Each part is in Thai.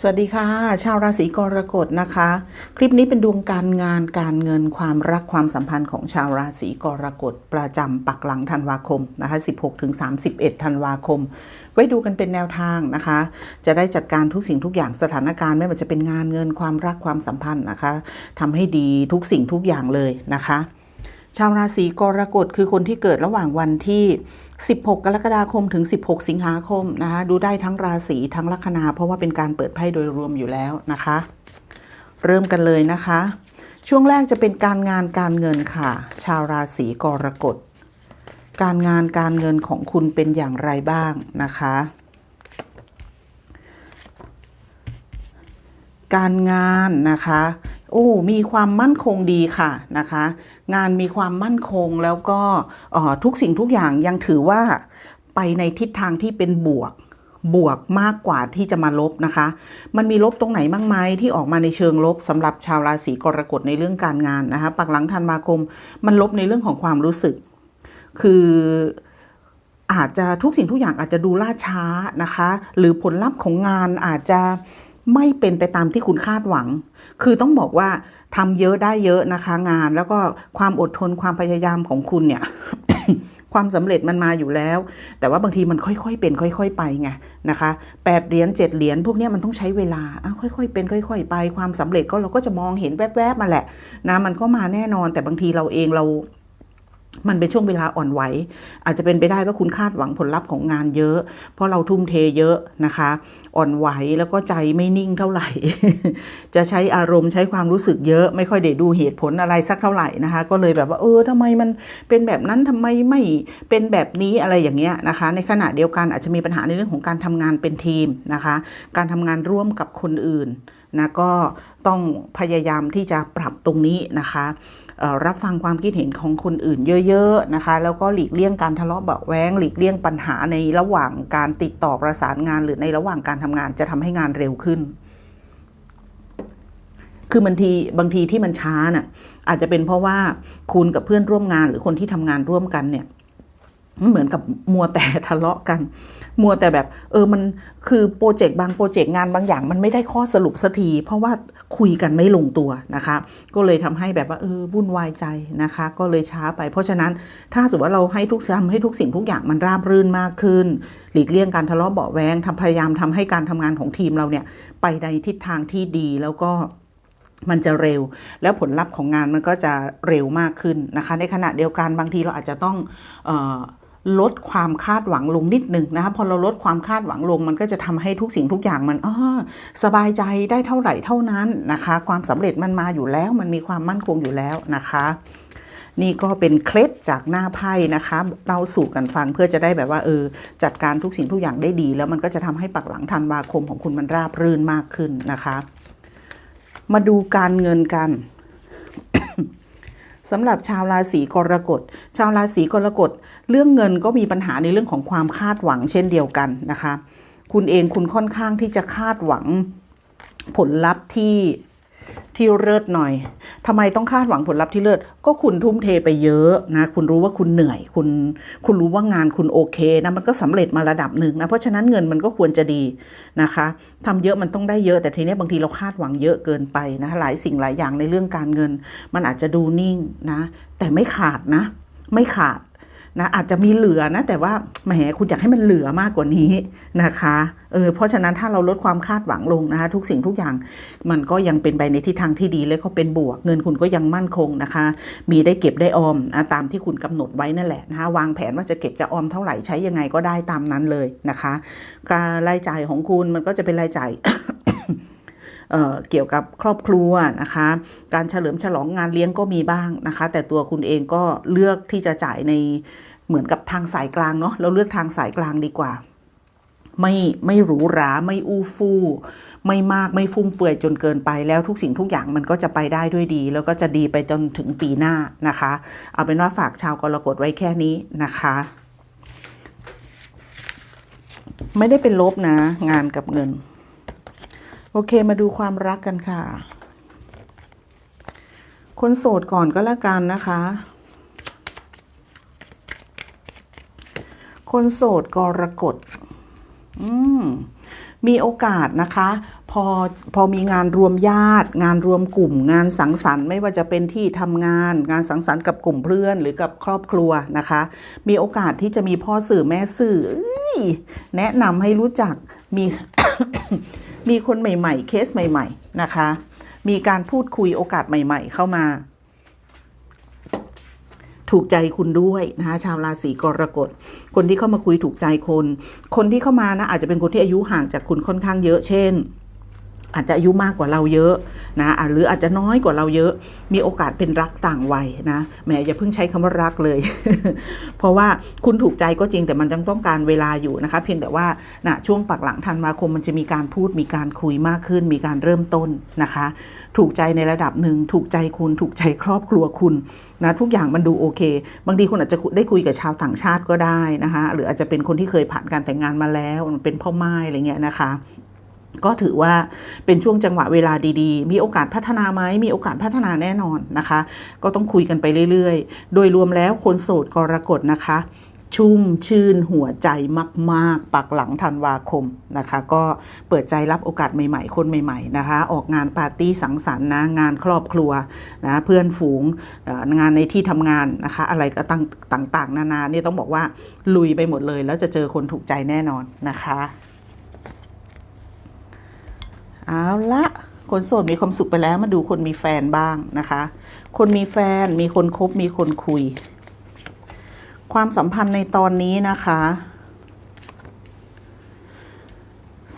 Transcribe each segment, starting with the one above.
สวัสดีค่ะ ชาวราศีกรกฎนะคะ คลิปนี้เป็นดวงการงานการเงินความรักความสัมพันธ์ของชาวราศีกรกฎประจำปักหลังธันวาคมนะคะ16ถึง31ธันวาคม ไว้ดูกันเป็นแนวทางนะคะ จะได้จัดการทุกสิ่งทุกอย่างสถานการณ์ไม่ว่าจะเป็นงานเงินความรักความสัมพันธ์นะคะทำให้ดีทุกสิ่งทุกอย่างเลยนะคะ ชาวราศีกรกฎคือคนที่เกิดระหว่างวันที่ 16 กรกฎาคมถึง 16 สิงหาคมนะคะดูได้ทั้งราศีทั้งลัคนา เพราะว่าเป็นการเปิดไพ่โดยรวมอยู่แล้วนะคะ เริ่มกันเลยนะคะ ช่วงแรกจะเป็นการงานการเงินค่ะ ชาวราศีกรกฎ การงานการเงินของคุณเป็นอย่างไรบ้างนะคะ การงานนะคะโอ้มีความมั่นคงดีค่ะนะคะ งานมีความมั่นคงแล้วก็ทุกสิ่งทุกอย่างยังถือว่าไปในทิศทางที่เป็นบวกบวกมากกว่าที่จะมาลบนะคะ มันมีลบตรงไหนบ้างไหมที่ออกมาในเชิงลบสำหรับชาวราศีกรกฎในเรื่องการงานนะคะปักหลังธันวาคม มันลบในเรื่องของความรู้สึก คืออาจจะทุกสิ่งทุกอย่างอาจจะดูล่าช้านะคะ หรือผลลัพธ์ของงานอาจจะ ไม่เป็นไปตามที่คุณคาดหวัง คือต้องบอกว่าทำเยอะได้เยอะนะคะงาน แล้วก็ความอดทนความพยายามของคุณเนี่ยความสำเร็จมันมาอยู่แล้ว แต่ว่าบางทีมันค่อยๆ เป็น ค่อย ๆ ไปไงนะคะแปดเหรียญเจ็ดเหรียญพวกนี้มันต้องใช้เวลาอ้าค่อยๆ เป็น ค่อย ๆ ไป ความสำเร็จก็เราก็จะมองเห็นแวบๆมาแหละนะมันก็มาแน่นอนแต่บางทีเราเองเรา มันเป็นช่วงเวลาอ่อนไหว อาจจะเป็นไปได้ว่าคุณคาดหวังผลลัพธ์ของงานเยอะ เพราะเราทุ่มเทเยอะนะคะ อ่อนไหวแล้วก็ใจไม่นิ่งเท่าไหร่ จะใช้อารมณ์ใช้ความรู้สึกเยอะ ไม่ค่อยได้ดูเหตุผลอะไรสักเท่าไหร่นะคะ ก็เลยแบบว่าเออทำไมมันเป็นแบบนั้นทำไมไม่เป็นแบบนี้อะไรอย่างเงี้ยนะคะ ในขณะเดียวกันอาจจะมีปัญหาในเรื่องของการทำงานเป็นทีมนะคะ การทำงานร่วมกับคนอื่นนะก็ต้องพยายามที่จะปรับตรงนี้นะคะ รับฟังความคิดเห็นของคนอื่นเยอะๆนะคะ แล้วก็หลีกเลี่ยงการทะเลาะเบาะแว้งหลีกเลี่ยงปัญหาในระหว่างการติดต่อประสานงาน หรือในระหว่างการทำงานจะทำให้งานเร็วขึ้น คือบางทีบางทีที่มันช้าน่ะอาจจะเป็นเพราะว่าคุณกับเพื่อนร่วมงานหรือคนที่ทำงานร่วมกันเนี่ย เหมือนกับมัวแต่ทะเลาะกัน มัวแต่แบบ เออมันคือโปรเจกต์บางโปรเจกต์งานบางอย่าง มันไม่ได้ข้อสรุปสักที เพราะว่าคุยกันไม่ลงตัวนะคะ ก็เลยทำให้แบบว่าเออวุ่นวายใจนะคะ ก็เลยช้าไป เพราะฉะนั้นถ้าสมมติว่าเราให้ทุกทำให้ทุกสิ่งทุกอย่างมันราบรื่นมากขึ้น หลีกเลี่ยงการทะเลาะเบาแวงทำพยายามทำให้การทำงานของทีมเราเนี่ยไปในทิศทางที่ดีแล้วก็มันจะเร็วแล้วผลลัพธ์ของงานมันก็จะเร็วมากขึ้นนะคะ ในขณะเดียวกันบางทีเราอาจจะต้องออ ลดความคาดหวังลงนิดหนึ่งนะคะพอเราลดความคาดหวังลง มันก็จะทำให้ทุกสิ่งทุกอย่างมันออสบายใจได้เท่าไหร่เท่านั้นนะคะ ความสำเร็จมันมาอยู่แล้ว มันมีความมั่นคงอยู่แล้วนะคะ นี่ก็เป็นเคล็ดจากหน้าไพ่นะคะเล่าสู่กันฟังเพื่อจะได้แบบว่าเออจัดการทุกสิ่งทุกอย่างได้ดี แล้วมันก็จะทำให้ปักหลังธันวาคมของคุณมันราบรื่นมากขึ้นนะคะ มาดูการเงินกันสำหรับชาวราศีกรกฎ ชาวราศีกรกฎ เรื่องเงินก็มีปัญหาในเรื่องของความคาดหวังเช่นเดียวกันนะคะ คุณเองคุณค่อนข้างที่จะคาดหวังผลลัพธ์ที่ที่เลิศหน่อยทำไมต้องคาดหวังผลลัพธ์ที่เลิศ ก็คุณทุ่มเทไปเยอะนะ คุณรู้ว่าคุณเหนื่อย คุณ คุณรู้ว่างานคุณโอเคนะ มันก็สำเร็จมาระดับหนึ่งนะ เพราะฉะนั้นเงินมันก็ควรจะดีนะคะทำเยอะมันต้องได้เยอะ แต่ทีนี้บางทีเราคาดหวังเยอะเกินไปนะ หลายสิ่งหลายอย่างในเรื่องการเงิน มันอาจจะดูนิ่งนะ แต่ไม่ขาดนะ ไม่ขาด นะอาจจะมีเหลือนะแต่ว่าแหมคุณอยากให้มันเหลือมากกว่านี้นะคะเออเพราะฉะนั้นถ้าเราลดความคาดหวังลงนะคะทุกสิ่งทุกอย่างมันก็ยังเป็นไปในทิศทางที่ดีและก็เป็นบวกเงินคุณก็ยังมั่นคงนะคะ มีได้เก็บได้ออมนะตามที่คุณกำหนดไว้นั่นแหละนะคะวางแผนว่าจะเก็บจะออมเท่าไหร่ใช้ยังไงก็ได้ตามนั้นเลยนะคะการรายจ่ายของคุณมันก็จะเป็นรายจ่ายเอ่อเกี่ยวกับครอบครัวนะคะ การเฉลิมฉลองงานเลี้ยงก็มีบ้างนะคะ แต่ตัวคุณเองก็เลือกที่จะจ่ายใน เหมือนกับทางสายกลางเนาะเราเลือกทางสายกลางดีกว่า ไม่ไม่หรูหราไม่อู้ฟู่ไม่มากไม่ฟุ่มเฟือยจนเกินไปแล้วทุกสิ่งทุกอย่างมันก็จะไปได้ด้วยดี แล้วก็จะดีไปจนถึงปีหน้านะคะ เอาเป็นว่าฝากชาวกรกฎไว้แค่นี้นะคะ ไม่ได้เป็นลบนะ งานกับเงิน โอเคมาดูความรักกันค่ะ คนโสดก่อนก็แล้วกันนะคะ คนโสดกรกฎอืมมีโอกาสนะคะ พอพอมีงานรวมญาติ งานรวมกลุ่ม งานสังสรรค์ไม่ว่าจะเป็นที่ทำงาน งานสังสรรค์กับกลุ่มเพื่อนหรือกับครอบครัวนะคะ มีโอกาสที่จะมีพ่อสื่อแม่สื่อเอ้ยแนะนำให้รู้จักมี มีคนใหม่ ๆ เคสใหม่ ๆ นะคะ มีการพูดคุยโอกาสใหม่ ๆ เข้ามา ถูกใจคุณด้วยนะคะชาวราศีกรกฎ คนที่เข้ามาคุยถูกใจคน คนที่เข้ามานะอาจจะเป็นคนที่อายุห่างจากคุณค่อนข้างเยอะเช่น อาจจะอายุมากกว่าเราเยอะ นะหรืออาจจะน้อยกว่าเราเยอะ มีโอกาสเป็นรักต่างวัยนะแหมอย่าเพิ่งใช้คำว่ารักเลย เพราะว่าคุณถูกใจก็จริงแต่มันยังต้องการเวลาอยู่นะคะ เพียงแต่ว่านะช่วงปักหลังธันวาคมมันจะมีการพูดมีการคุยมากขึ้น มีการเริ่มต้นนะคะ ถูกใจในระดับหนึ่งถูกใจคุณถูกใจครอบครัวคุณนะทุกอย่างมันดูโอเค บางทีคุณอาจจะได้คุยกับชาวต่างชาติก็ได้นะคะ หรืออาจจะเป็นคนที่เคยผ่านการแต่งงานมาแล้วเป็นพ่อไม้อะไรเงี้ยนะคะ ก็ถือว่าเป็นช่วงจังหวะเวลาดีๆ มีโอกาสพัฒนาไหมมีโอกาสพัฒนาแน่นอนนะคะ ก็ต้องคุยกันไปเรื่อยๆ โดยรวมแล้วคนโสดกรกฎนะคะ ชุ่มชื่นหัวใจมากๆ ปักหลังธันวาคมนะคะ ก็เปิดใจรับโอกาสใหม่ๆ คนใหม่ๆนะคะ ออกงานปาร์ตี้สังสรรค์นะงานครอบครัวนะเพื่อนฝูงงานในที่ทำงานนะคะ อะไรก็ต่างๆ นานาเนี่ยต้องบอกว่าลุยไปหมดเลย แล้วจะเจอคนถูกใจแน่นอนนะคะ เอาละคนโสดมีความสุขไปแล้วมาดูคนมีแฟนบ้างนะคะ คนมีแฟนมีคนคบมีคนคุย ความสัมพันธ์ในตอนนี้นะคะ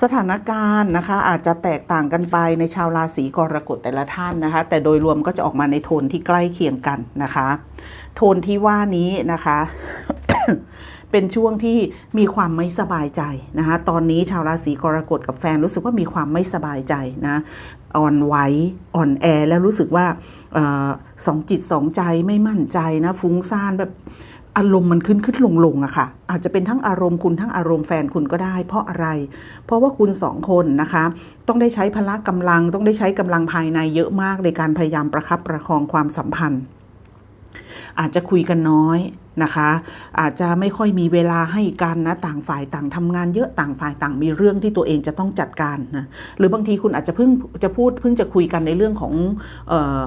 สถานการณ์นะคะ อาจจะแตกต่างกันไปในชาวราศีกรกฎแต่ละท่านนะคะ แต่โดยรวมก็จะออกมาในโทนที่ใกล้เคียงกันนะคะ โทนที่ว่านี้นะคะ เป็นช่วงที่มีความไม่สบายใจนะคะตอนนี้ชาวราศีกรกฎกับแฟนรู้สึกว่ามีความไม่สบายใจนะอ่อนไหวอ่อนแอแล้วรู้สึกว่าออสองจิตสองใจไม่มั่นใจนะฟุ้งซ่านแบบอารมณ์มันขึ้นขึ้นลงลงอะค่ะ อาจจะเป็นทั้งอารมณ์คุณทั้งอารมณ์แฟนคุณก็ได้ เพราะอะไร เพราะว่าคุณสองคนนะคะ ต้องได้ใช้พละกำลัง ต้องได้ใช้กำลังภายในเยอะมากในการพยายามประคับประคองความสัมพันธ์ อาจจะคุยกันน้อยนะคะ อาจจะไม่ค่อยมีเวลาให้กันนะต่างฝ่ายต่างทำงานเยอะต่างฝ่ายต่างมีเรื่องที่ตัวเองจะต้องจัดการนะหรือบางทีคุณอาจจะเพิ่งจะพูดเพิ่งจะคุยกันในเรื่องของออ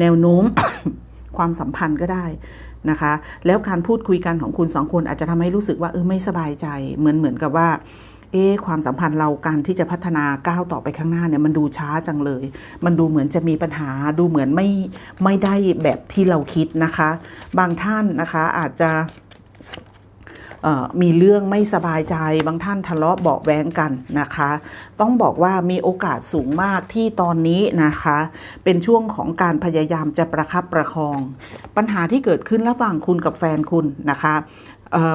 แนวโน้มความสัมพันธ์ก็ได้นะคะ แล้วการพูดคุยกันของคุณสองคนอาจจะทำให้รู้สึกว่าเออไม่สบายใจเหมือนเหมือนกับว่า เอ๊ความสัมพันธ์เราการที่จะพัฒนาก้าวต่อไปข้างหน้าเนี่ยมันดูช้าจังเลย มันดูเหมือนจะมีปัญหาดูเหมือนไม่ไม่ได้แบบที่เราคิดนะคะ บางท่านนะคะอาจจะมีเรื่องไม่สบายใจบางท่านทะเลาะเบาแวงกันนะคะ ต้องบอกว่ามีโอกาสสูงมากที่ตอนนี้นะคะ เป็นช่วงของการพยายามจะประคับประคอง ปัญหาที่เกิดขึ้นระหว่างคุณกับแฟนคุณนะคะ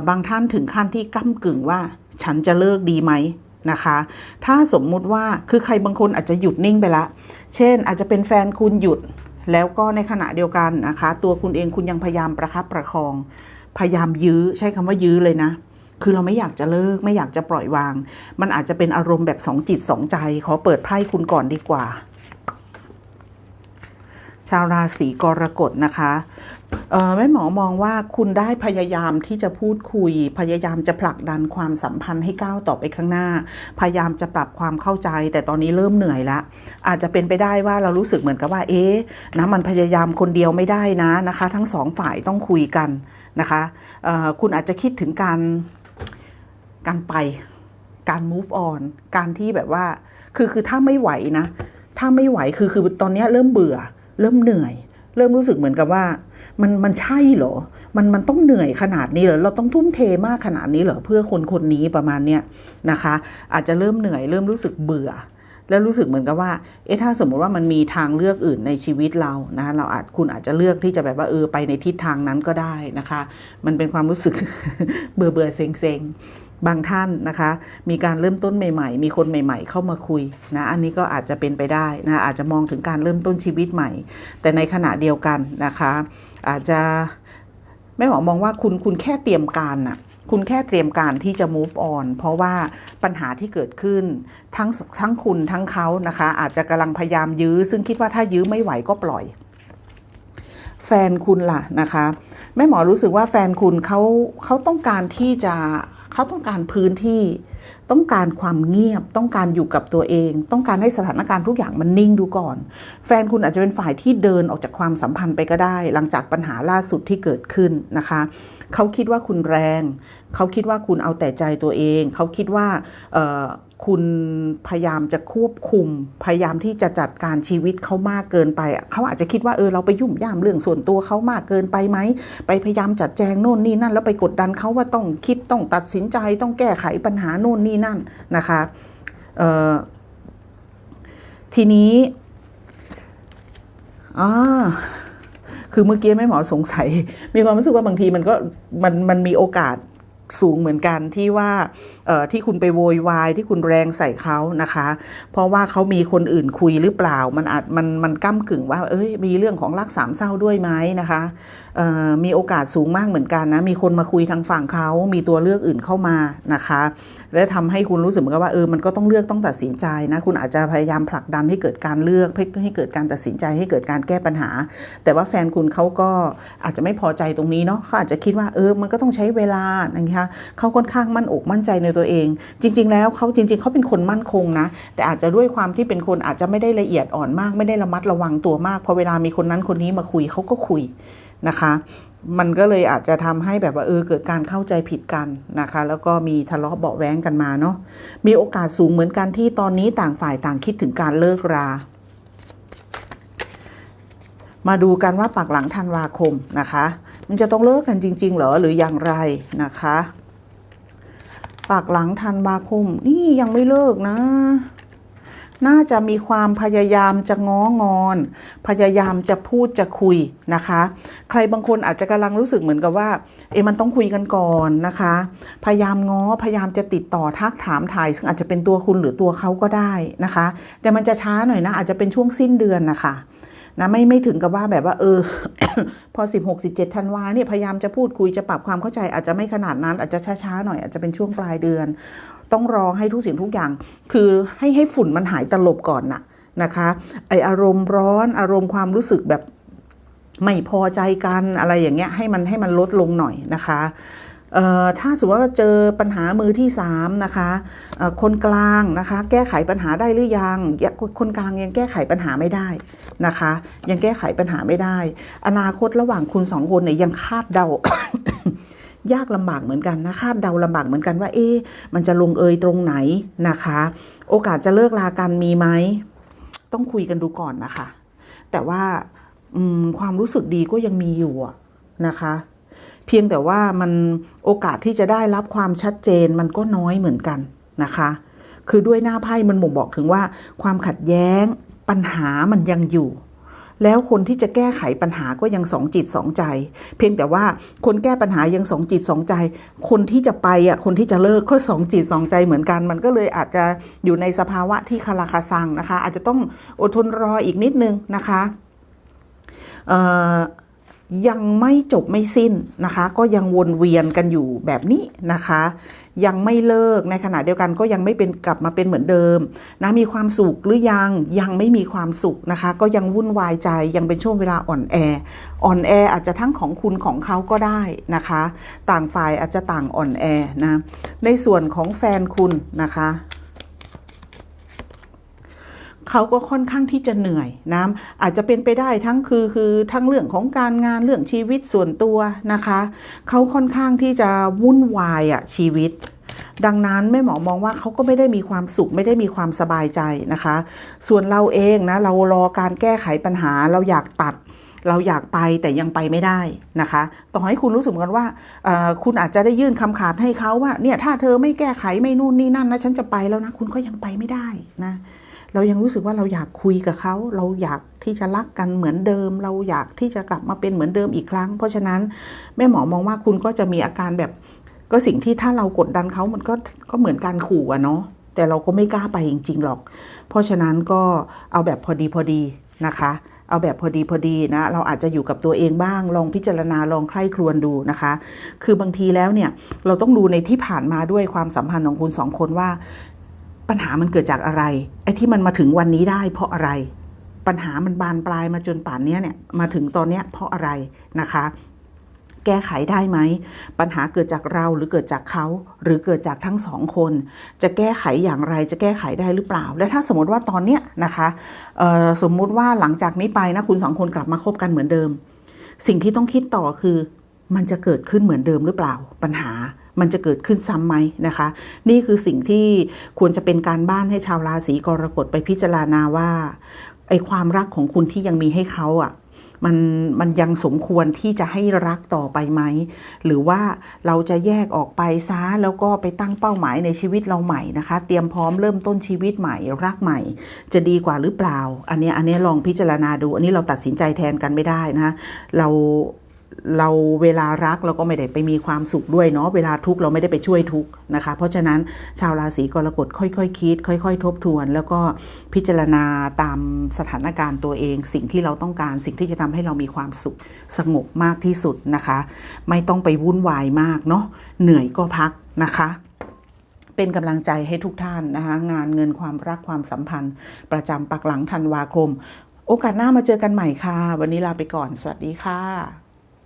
บางท่านถึงขั้นที่ก้ากึ่งว่า ฉันจะเลิกดีไหมนะคะ ถ้าสมมุติว่าคือใครบางคนอาจจะหยุดนิ่งไปละ เช่น อาจจะเป็นแฟนคุณหยุด แล้วก็ในขณะเดียวกันนะคะ ตัวคุณเองคุณยังพยายามประคับประคอง พยายามยื้อใช้คำว่ายื้อเลยนะคือเราไม่อยากจะเลิกไม่อยากจะปล่อยวาง มันอาจจะเป็นอารมณ์แบบสองจิตสองใจ ขอเปิดไพ่คุณก่อนดีกว่า ชาวราศีกรกฎนะคะแม่หมอมองว่าคุณได้พยายามที่จะพูดคุย พยายามจะผลักดันความสัมพันธ์ให้ก้าวต่อไปข้างหน้า พยายามจะปรับความเข้าใจ แต่ตอนนี้เริ่มเหนื่อยละอาจจะเป็นไปได้ว่าเรารู้สึกเหมือนกับว่า เอ๊ะนะมันพยายามคนเดียวไม่ได้นะนะคะ ทั้งสองฝ่ายต้องคุยกันนะคะคุณอาจจะคิดถึงการการไป การ move on การที่แบบว่าคือคือถ้าไม่ไหวนะ ถ้าไม่ไหวคือคือตอนนี้เริ่มเบื่อ เริ่มเหนื่อย เริ่มรู้สึกเหมือนกับว่ามันมันใช่เหรอ มันมันต้องเหนื่อยขนาดนี้เหรอ เราต้องทุ่มเทมากขนาดนี้เหรอเพื่อคนคนนี้ประมาณเนี้ยนะคะ อาจจะเริ่มเหนื่อย เริ่มรู้สึกเบื่อ แล้วรู้สึกเหมือนกับว่า เอ๊ะถ้าสมมุติว่ามันมีทางเลือกอื่นในชีวิตเรานะเราอาจคุณอาจจะเลือกที่จะแบบว่าเออไปในทิศทางนั้นก็ได้นะคะ มันเป็นความรู้สึกเบื่อเบื่อเซ็งเซ็ง บางท่านนะคะ มีการเริ่มต้นใหม่ ๆ มีคนใหม่ ๆ เข้ามาคุยนะอันนี้ก็อาจจะเป็นไปได้นะอาจจะมองถึงการเริ่มต้นชีวิตใหม่ แต่ในขณะเดียวกันนะคะ อาจจะแม่หมอมองว่าคุณคุณแค่เตรียมการน่ะคุณแค่เตรียมการที่จะ move on เพราะว่าปัญหาที่เกิดขึ้นทั้งทั้งคุณทั้งเขานะคะ อาจจะกำลังพยายามยื้อ ซึ่งคิดว่าถ้ายื้อไม่ไหวก็ปล่อย แฟนคุณล่ะนะคะแม่หมอรู้สึกว่าแฟนคุณเขาเขาต้องการที่จะ เขาต้องการพื้นที่ ต้องการความเงียบ ต้องการอยู่กับตัวเอง ต้องการให้สถานการณ์ทุกอย่างมันนิ่งดูก่อน แฟนคุณอาจจะเป็นฝ่ายที่เดินออกจากความสัมพันธ์ไปก็ได้ หลังจากปัญหาล่าสุดที่เกิดขึ้นนะคะ เขาคิดว่าคุณแรง เขาคิดว่าคุณเอาแต่ใจตัวเอง เขาคิดว่า คุณพยายามจะควบคุม พยายามที่จะจัดการชีวิตเขามากเกินไปเขาอาจจะคิดว่าเออเราไปยุ่มย่ามเรื่องส่วนตัวเขามากเกินไปไหมไปพยายามจัดแจงโน่นนี่นั่น แล้วไปกดดันเขาว่าต้องคิดต้องตัดสินใจต้องแก้ไขปัญหาโน่นนี่นั่นนะคะทีนี้อ่าคือเมื่อกี้แม่หมอสงสัย มีความรู้สึกว่าบางทีมันก็มันมันมีโอกาส สูงเหมือนกันที่ว่าที่คุณไปโวยวายที่คุณแรงใส่เขานะคะ เพราะว่าเขามีคนอื่นคุยหรือเปล่า มันอาจมันมันก้ากึ่งว่า เอ้ยมีเรื่องของรักสามเศร้าด้วยไหมนะคะมีโอกาสสูงมากเหมือนกันนะมีคนมาคุยทางฝั่งเขา มีตัวเลือกอื่นเข้ามานะคะ และทำให้คุณรู้สึกเหมือนกับว่าเออมันก็ต้องเลือกต้องตัดสินใจนะคุณอาจจะพยายามผลักดันให้เกิดการเลือกให้ให้เกิดการตัดสินใจให้เกิดการแก้ปัญหา แต่ว่าแฟนคุณเขาก็อาจจะไม่พอใจตรงนี้เนาะเขาอาจจะคิดว่าเออมันก็ต้องใช้เวลานะคะเขาค่อนข้างมั่นอกมั่นใจในตัวเอง จริง ๆ แล้วเขาจริง ๆเขาเป็นคนมั่นคงนะ แต่อาจจะด้วยความที่เป็นคนอาจจะไม่ได้ละเอียดอ่อนมาก ไม่ได้ระมัดระวังตัวมากพอเวลามีคนนั้นคนนี้มาคุยเขาก็คุยนะคะมันก็เลยอาจจะทำให้แบบว่าเออเกิดการเข้าใจผิดกันนะคะ แล้วก็มีทะเลาะเบาแว้งกันมาเนาะมีโอกาสสูงเหมือนกันที่ตอนนี้ต่างฝ่ายต่างคิดถึงการเลิกรา มาดูกันว่าปักหลังธันวาคมนะคะ มันจะต้องเลิกกันจริง ๆ เหรอหรืออย่างไรนะคะปักหลังธันวาคม นี่ยังไม่เลิกนะ น่าจะมีความพยายามจะง้องอน พยายามจะพูดจะคุยนะคะ ใครบางคนอาจจะกำลังรู้สึกเหมือนกับว่า เอมันต้องคุยกันก่อนนะคะ พยายามง้อพยายามจะติดต่อทักถามถ่าย ซึ่งอาจจะเป็นตัวคุณหรือตัวเขาก็ได้นะคะ แต่มันจะช้าหน่อยนะ อาจจะเป็นช่วงสิ้นเดือนนะคะ นะไม่ไม่ถึงกับว่าแบบว่าเออ พอ 16 17ธันวาเนี่ยพยายามจะพูดคุยจะปรับความเข้าใจอาจจะไม่ขนาดนั้นอาจจะช้าๆหน่อยอาจจะเป็นช่วงปลายเดือน ต้องรอให้ทุกสิ่งทุกอย่าง คือให้ให้ฝุ่นมันหายตลบก่อนน่ะนะคะไออารมณ์ร้อนอารมณ์ความรู้สึกแบบไม่พอใจกันอะไรอย่างเงี้ยให้มันให้มันลดลงหน่อยนะคะ ถ้าสมมติว่าเจอปัญหามือที่สามนะคะคนกลางนะคะแก้ไขปัญหาได้หรือยัง คนกลางยังแก้ไขปัญหาไม่ได้นะคะ ยังแก้ไขปัญหาไม่ได้ อนาคตระหว่างคุณสองคนเนี่ยยังคาดเดายากลำบากเหมือนกันนะคาดเดาลำบากเหมือนกันว่า เอ๊ะมันจะลงเอยตรงไหนนะคะ โอกาสจะเลิกลากันมีไหมต้องคุยกันดูก่อนนะคะ แต่ว่าความรู้สึกดีก็ยังมีอยู่นะคะ เพียงแต่ว่ามันโอกาสที่จะได้รับความชัดเจนมันก็น้อยเหมือนกันนะคะ คือด้วยหน้าไพ่มันบ่งบอกถึงว่า ความขัดแย้งปัญหามันยังอยู่ แล้วคนที่จะแก้ไขปัญหาก็ยังสองจิตสองใจ เพียงแต่ว่าคนแก้ปัญหายังสองจิตสองใจ คนที่จะไปอะคนที่จะเลิกก็สองจิตสองใจเหมือนกัน มันก็เลยอาจจะอยู่ในสภาวะที่คาราคาซังนะคะ อาจจะต้องอดทนรออีกนิดนึงนะคะเอ่อ ยังไม่จบไม่สิ้นนะคะ ก็ยังวนเวียนกันอยู่แบบนี้นะคะ ยังไม่เลิกในขณะเดียวกันก็ยังไม่เป็นกลับมาเป็นเหมือนเดิมนะมีความสุขหรือยังยังไม่มีความสุขนะคะ ก็ยังวุ่นวายใจยังเป็นช่วงเวลาอ่อนแอ อ่อนแออาจจะทั้งของคุณของเขาก็ได้นะคะ ต่างฝ่ายอาจจะต่างอ่อนแอนะในส่วนของแฟนคุณนะคะ เขาก็ค่อนข้างที่จะเหนื่อยนะอาจจะเป็นไปได้ทั้งคือคือทั้งเรื่องของการงานเรื่องชีวิตส่วนตัวนะคะเขาค่อนข้างที่จะวุ่นวายอะชีวิตดังนั้นแม่หมอมองว่าเขาก็ไม่ได้มีความสุขไม่ได้มีความสบายใจนะคะ ส่วนเราเองนะเรารอการแก้ไขปัญหาเราอยากตัด เราอยากไปแต่ยังไปไม่ได้นะคะ ต่อให้คุณรู้สึกกันว่าคุณอาจจะได้ยื่นคำขาดให้เขาว่าเนี่ยถ้าเธอไม่แก้ไขไม่นู่นนี่นั่นนะฉันจะไปแล้วนะคุณก็ยังไปไม่ได้นะ เรายังรู้สึกว่าเราอยากคุยกับเขา เราอยากที่จะรักกันเหมือนเดิม เราอยากที่จะกลับมาเป็นเหมือนเดิมอีกครั้ง เพราะฉะนั้นแม่หมอมองว่าคุณก็จะมีอาการแบบ ก็สิ่งที่ถ้าเรากดดันเขามันก็ก็เหมือนการขู่อะเนาะแต่เราก็ไม่กล้าไปจริง ๆ หรอก เพราะฉะนั้นก็เอาแบบพอดีพอดีนะคะเอาแบบพอดีพอดีนะ เราอาจจะอยู่กับตัวเองบ้าง ลองพิจารณาลองใคร่ครวญดูนะคะ คือบางทีแล้วเนี่ย เราต้องดูในที่ผ่านมาด้วยความสัมพันธ์ของคุณสองคนว่า ปัญหามันเกิดจากอะไรไอ้ที่มันมาถึงวันนี้ได้ เพราะอะไร ปัญหามันบานปลายมาจนป่านนี้เนี่ยมาถึงตอนเนี้ยเพราะอะไรนะคะ แก้ไขได้ไหมปัญหาเกิดจากเราหรือเกิดจากเขาหรือเกิดจากทั้งสองคน จะแก้ไขอย่างไรจะแก้ไขได้หรือเปล่า และถ้าสมมติว่าตอนเนี้ยนะคะสมมุติว่าหลังจากนี้ไปนะคุณสองคนกลับมาคบกันเหมือนเดิม สิ่งที่ต้องคิดต่อคือมันจะเกิดขึ้นเหมือนเดิมหรือเปล่าปัญหา มันจะเกิดขึ้นซ้ำไหมนะคะ นี่คือสิ่งที่ควรจะเป็นการบ้านให้ชาวราศีกรกฎไปพิจารณาว่าไอความรักของคุณที่ยังมีให้เขาอะมันมันยังสมควรที่จะให้รักต่อไปไหม หรือว่าเราจะแยกออกไปซะแล้วก็ไปตั้งเป้าหมายในชีวิตเราใหม่นะคะ เตรียมพร้อมเริ่มต้นชีวิตใหม่รักใหม่ จะดีกว่าหรือเปล่า อันนี้อันนี้ลองพิจารณาดู อันนี้เราตัดสินใจแทนกันไม่ได้นะ เรา เราเวลารักเราก็ไม่ได้ไปมีความสุขด้วยเนาะเวลาทุกข์เราไม่ได้ไปช่วยทุกข์นะคะ เพราะฉะนั้นชาวราศีกรกฎค่อยๆคคิด ค่อย ๆ ทบทวน แล้วก็พิจารณาตามสถานการณ์ตัวเอง สิ่งที่เราต้องการสิ่งที่จะทำให้เรามีความสุขสงบมากที่สุดนะคะ ไม่ต้องไปวุ่นวายมากเนาะเหนื่อยก็พักนะคะเป็นกำลังใจให้ทุกท่านนะคะงานเงินความรักความสัมพันธ์ ประจำปักหลังธันวาคม โอกาสหน้ามาเจอกันใหม่ค่ะ วันนี้ลาไปก่อน สวัสดีค่ะ